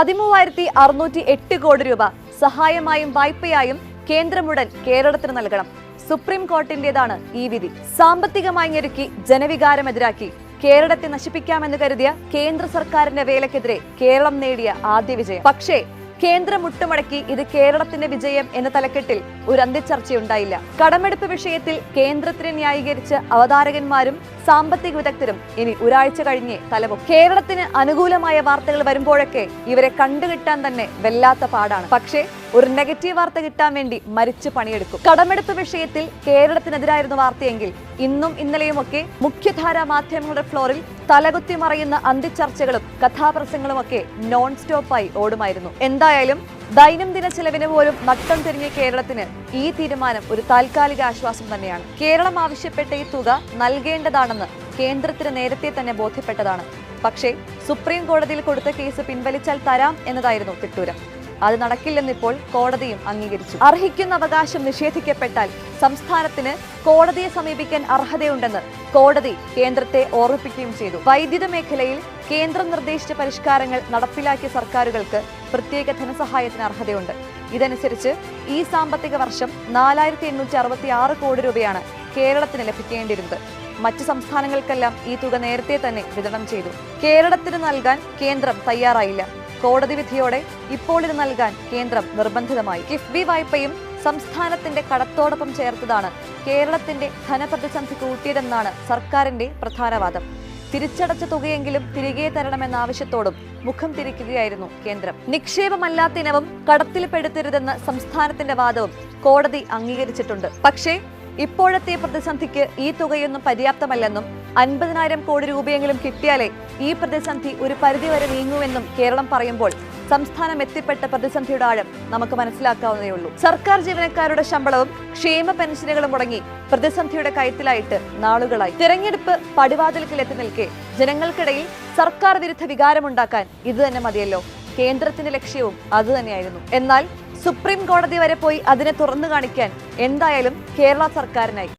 പതിമൂവായിരത്തി അറുന്നൂറ്റി എട്ട് കോടി രൂപ സഹായമായും വായ്പയായും കേന്ദ്രമുടൻ കേരളത്തിന് നൽകണം. സുപ്രീം കോർട്ടിന്റേതാണ് ഈ വിധി. സാമ്പത്തികമായി ഞെരുക്കി ജനവികാരമെതിരാക്കി കേരളത്തെ നശിപ്പിക്കാമെന്ന് കരുതിയ കേന്ദ്ര സർക്കാരിന്റെ വേലക്കെതിരെ കേരളം നേടിയ ആദ്യ വിജയം. പക്ഷേ കേന്ദ്രം മുട്ടുമടക്കി ഇത് കേരളത്തിന്റെ വിജയം എന്ന തലക്കെട്ടിൽ ഒരു അന്ത്യചർച്ചയുണ്ടായില്ല. കടമെടുപ്പ് വിഷയത്തിൽ കേന്ദ്രത്തിനെ ന്യായീകരിച്ച് അവതാരകന്മാരും സാമ്പത്തിക വിദഗ്ധരും ഇനി ഒരാഴ്ച കഴിഞ്ഞേ തലവും. കേരളത്തിന് അനുകൂലമായ വാർത്തകൾ വരുമ്പോഴൊക്കെ ഇവരെ കണ്ടുകിട്ടാൻ തന്നെ വല്ലാത്ത പാടാണ്. പക്ഷേ ഒരു നെഗറ്റീവ് വാർത്ത കിട്ടാൻ വേണ്ടി മരിച്ച് പണിയെടുക്കും. കടമെടുപ്പ് വിഷയത്തിൽ കേരളത്തിനെതിരായിരുന്നു വാർത്തയെങ്കിൽ ഇന്നും ഇന്നലെയുമൊക്കെ മുഖ്യധാരാ മാധ്യമങ്ങളുടെ ഫ്ലോറിൽ തലകുത്തി മറയുന്ന അന്തിച്ചർച്ചകളും കഥാപ്രസംഗങ്ങളുമൊക്കെ നോൺ സ്റ്റോപ്പായി ഓടുമായിരുന്നു. എന്തായാലും ദൈനംദിന ചെലവിന് പോലും നട്ടം തിരിഞ്ഞ കേരളത്തിന് ഈ തീരുമാനം ഒരു താൽക്കാലിക ആശ്വാസം തന്നെയാണ്. കേരളം ആവശ്യപ്പെട്ട ഈ തുക നൽകേണ്ടതാണെന്ന് കേന്ദ്രത്തിന് നേരത്തെ തന്നെ ബോധ്യപ്പെട്ടതാണ്. പക്ഷേ സുപ്രീം കോടതിയിൽ കൊടുത്ത കേസ് പിൻവലിച്ചാൽ തരാം എന്നതായിരുന്നു തിട്ടൂരം. അത് നടക്കില്ലെന്നിപ്പോൾ കോടതിയും അംഗീകരിച്ചു. അർഹിക്കുന്ന അവകാശം നിഷേധിക്കപ്പെട്ടാൽ സംസ്ഥാനത്തിന് കോടതിയെ സമീപിക്കാൻ അർഹതയുണ്ടെന്ന് കോടതി കേന്ദ്രത്തെ ഓർമ്മിപ്പിക്കുകയും ചെയ്തു. വൈദ്യുത മേഖലയിൽ കേന്ദ്രം നിർദ്ദേശിച്ച പരിഷ്കാരങ്ങൾ നടപ്പിലാക്കിയ സർക്കാരുകൾക്ക് പ്രത്യേക ധനസഹായത്തിന് അർഹതയുണ്ട്. ഇതനുസരിച്ച് ഈ സാമ്പത്തിക വർഷം നാലായിരത്തി എണ്ണൂറ്റി അറുപത്തി ആറ് കോടി രൂപയാണ് കേരളത്തിന് ലഭിക്കേണ്ടിയിരുന്നത്. മറ്റ് സംസ്ഥാനങ്ങൾക്കെല്ലാം ഈ തുക നേരത്തെ തന്നെ വിതരണം ചെയ്തു. കേരളത്തിന് നൽകാൻ കേന്ദ്രം തയ്യാറായില്ല. കോടതി വിധിയോടെ ഇപ്പോൾ ഇത് നൽകാൻ കേന്ദ്രം നിർബന്ധിതമായി. കിഫ്ബി വായ്പയും സംസ്ഥാനത്തിന്റെ കടത്തോടൊപ്പം ചേർത്തതാണ് കേരളത്തിന്റെ ധനപ്രതിസന്ധി കൂട്ടിയതെന്നാണ് സർക്കാരിന്റെ പ്രധാന വാദം തിരിച്ചടച്ച തുകയെങ്കിലും തിരികെ തരണമെന്ന ആവശ്യത്തോടും മുഖം തിരിക്കുകയായിരുന്നു കേന്ദ്രം. നിക്ഷേപമല്ലാത്ത ഇനവും കടത്തിൽപ്പെടുത്തരുതെന്ന സംസ്ഥാനത്തിന്റെ വാദവും കോടതി അംഗീകരിച്ചിട്ടുണ്ട്. പക്ഷേ ഇപ്പോഴത്തെ പ്രതിസന്ധിക്ക് ഈ തുകയൊന്നും പര്യാപ്തമല്ലെന്നും അൻപതിനായിരം കോടി രൂപയെങ്കിലും കിട്ടിയാലേ ഈ പ്രതിസന്ധി ഒരു പരിധിവരെ നീങ്ങുമെന്നും കേരളം പറയുമ്പോൾ സംസ്ഥാനം എത്തിപ്പെട്ട പ്രതിസന്ധിയുടെ ആഴം നമുക്ക് മനസ്സിലാക്കാവുന്നതേ ഉള്ളൂ. സർക്കാർ ജീവനക്കാരുടെ ശമ്പളവും ക്ഷേമ പെൻഷനുകളും മുടങ്ങി പ്രതിസന്ധിയുടെ കയത്തിലായിട്ട് നാളുകളായി. തിരഞ്ഞെടുപ്പ് പടിവാതിൽക്കിൽ എത്തി നിൽക്കെ ജനങ്ങൾക്കിടയിൽ സർക്കാർ വിരുദ്ധ വികാരമുണ്ടാക്കാൻ ഇത് തന്നെ മതിയല്ലോ. കേന്ദ്രത്തിന്റെ ലക്ഷ്യവും അതുതന്നെയായിരുന്നു എന്നാൽ സുപ്രീം കോടതി വരെ പോയി അതിനെ തുറന്നു കാണിക്കാൻ എന്തായാലും കേരള സർക്കാരിനായി